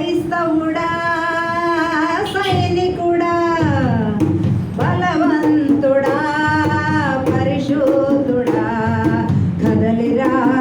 క్రైస్తవుడా సైనికుడా బలవంతుడా పరిశోధుడా కదలిరా.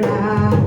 your.